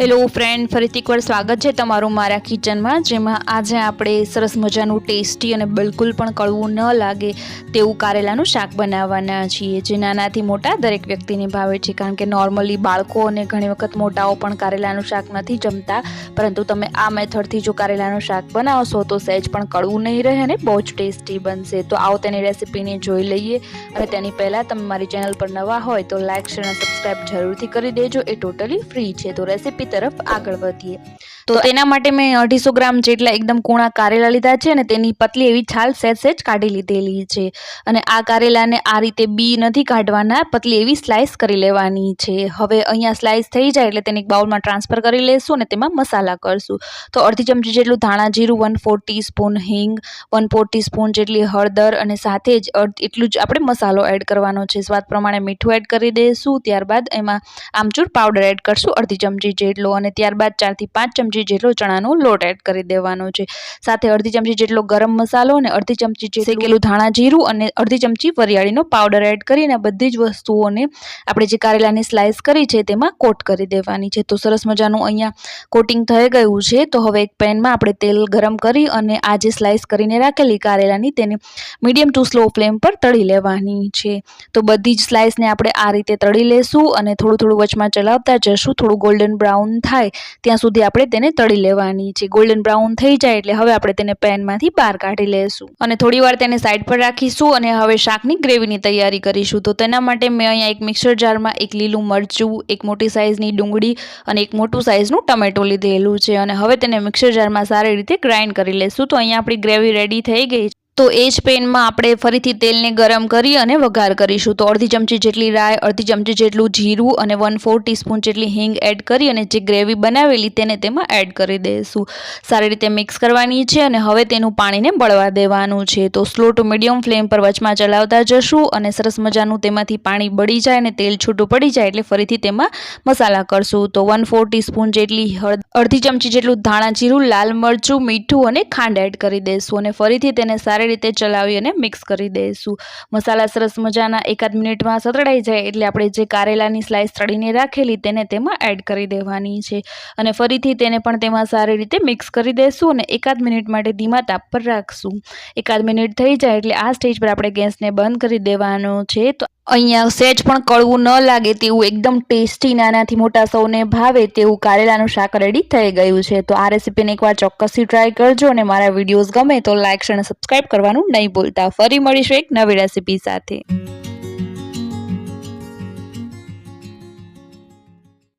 Hello friend ફરીથી એકવાર સ્વાગત છે તમારું મારા કિચનમાં જેમાં આજે આપણે સરસ મજાનું ટેસ્ટી અને બિલકુલ પણ કડવું ન લાગે તેવું કારેલાનું શાક બનાવવાના છીએ, જે નાનાથી મોટા દરેક વ્યક્તિને ભાવે છે, કારણ કે નોર્મલી બાળકો અને ઘણી વખત મોટાઓ પણ કારેલાનું શાક નથી જમતા, પરંતુ તમે આ મેથડથી જો કારેલાનું શાક બનાવશો, તો સહેજ પણ કડવું નહીં રહે અને બહુ જ ટેસ્ટી બનશે. તો આવો તેની રેસિપીને જોઈ લઈએ. અને તેની પહેલાં તમે મારી ચેનલ પર નવા હોય, તો લાઇક શેર અને સબસ્ક્રાઈબ જરૂરથી કરી દેજો. એ ટોટલી ફ્રી છે. તો રેસીપી તરફ આગળ વધીએ. તો તેના માટે મેં અઢીસો ગ્રામ જેટલા એકદમ કૂણા કારેલા લીધા છે અને તેની પતલી એવી છાલ સહેજ સહેજ કાઢી લીધેલી છે. અને આ કારેલાને આ રીતે બી નથી કાઢવાના પતલી એવી સ્લાઇસ કરી લેવાની છે. હવે અહીંયા સ્લાઇસ થઈ જાય એટલે તેને એક બાઉલમાં ટ્રાન્સફર કરી લેશું અને તેમાં મસાલા કરશું. તો અડધી ચમચી જેટલું ધાણા જીરું વન ફોર ટીસ્પૂન હિંગ વન ફોર ટીસ્પૂન જેટલી હળદર અને સાથે જ એટલું જ આપણે મસાલો એડ કરવાનો છે. સ્વાદ પ્રમાણે મીઠું એડ કરી દઈશું ત્યારબાદ એમાં આમચૂર પાવડર એડ કરશું અડધી ચમચી જેટલો. અને ત્યારબાદ ચારથી પાંચ ચમચી જેટલો ચણાનો લોટ એડ કરી દેવાનો છે. સાથે અડધી ચમચી જેટલો ગરમ મસાલો અને અડધી ચમચી જેટલું શેકેલું ધાણા જીરું અને અડધી ચમચી વરિયાળીનો પાવડર એડ કરીને બધી જ વસ્તુઓને આપણે જે કારેલાની સ્લાઇસ કરી છે તેમાં કોટ કરી દેવાની છે. તો સરસ મજાનું અહીંયા કોટિંગ થઈ ગયું છે. તો હવે એક પેનમાં આપણે તેલ ગરમ કરી અને આ જે સ્લાઇસ કરીને રાખેલી કારેલાની તેને મીડિયમ ટુ સ્લો ફ્લેમ પર તળી લેવાની છે. તો બધી જ સ્લાઇસને આપણે આ રીતે તળી લેશું અને થોડું થોડું વચમાં ચલાવતા જશું. થોડું ગોલ્ડન બ્રાઉન થાય, ત્યાં સુધી આપણે તેને તળી લેવાની છે. ગોલ્ડન બ્રાઉન થઈ જાય એટલે હવે આપણે તેને પેનમાંથી બહાર કાઢી લેશું. અને થોડી વાર તેને સાઈડ પર રાખીશું અને હવે શાકની ગ્રેવીની તૈયારી કરીશું. તો તેના માટે મેં અહીંયા એક મિક્સર જારમાં એક લીલું મરચું, એક મોટી સાઇઝની ડુંગળી અને એક મોટું સાઇઝનું ટમેટું લીધેલું છે. અને હવે તેને મિક્સર જારમાં સારી રીતે ગ્રાઇન્ડ કરી લેશું. તો અહીંયા આપણી ગ્રેવી રેડી થઈ ગઈ તો એ જ પેનમાં આપણે ફરીથી તેલને ગરમ કરી અને વઘાર કરીશું. તો અડધી ચમચી જેટલી રાય અડધી ચમચી જેટલું જીરું અને વન ફોર ટીસ્પૂન જેટલી હિંગ એડ કરી અને જે ગ્રેવી બનાવેલી તેને તેમાં એડ કરી દઈશું. સારી રીતે મિક્સ કરવાની છે અને હવે તેનું પાણીને બળવા દેવાનું છે. તો સ્લો ટુ મીડિયમ ફ્લેમ પર વચમાં ચલાવતા જશું અને સરસ મજાનું તેમાંથી પાણી બળી જાય અને તેલ છૂટું પડી જાય એટલે ફરીથી તેમાં મસાલા કરશું. તો વન ફોર ટીસ્પૂન જેટલી હળદ અડધી ચમચી જેટલું ધાણા જીરું, લાલ મરચું, મીઠું અને ખાંડ એડ કરી દઈશું અને ફરીથી તેને સારી રીતે ચલાવી અને મિક્સ કરી દઈશું. મસાલા સરસ મજાના એકાદ મિનિટમાં સતડાઈ જાય એટલે આપણે જે કારેલાની સ્લાઇસ તળીને રાખેલી તેને તેમાં એડ કરી દેવાની છે. અને ફરીથી તેને પણ તેમાં સારી રીતે મિક્સ કરી દઈશું અને એકાદ મિનિટ માટે ધીમા તાપ પર રાખશું. એકાદ મિનિટ થઈ જાય એટલે આ સ્ટેજ પર આપણે ગેસને બંધ કરી દેવાનો છે. તો અહીંયા સેજ પણ કડવું ન લાગે તેવું એકદમ ટેસ્ટી નાનાથી મોટા સૌને ભાવે તેવું કારેલાનું શાક રેડી થઈ ગયું છે. તો આ રેસીપીને એકવાર ચોક્કસથી ટ્રાય કરજો અને મારા વિડીયોઝ ગમે તો લાઇક અને સબસ્ક્રાઈબ કરવાનું નહીં ભૂલતા. ફરી મળીશું એક નવી રેસીપી સાથે.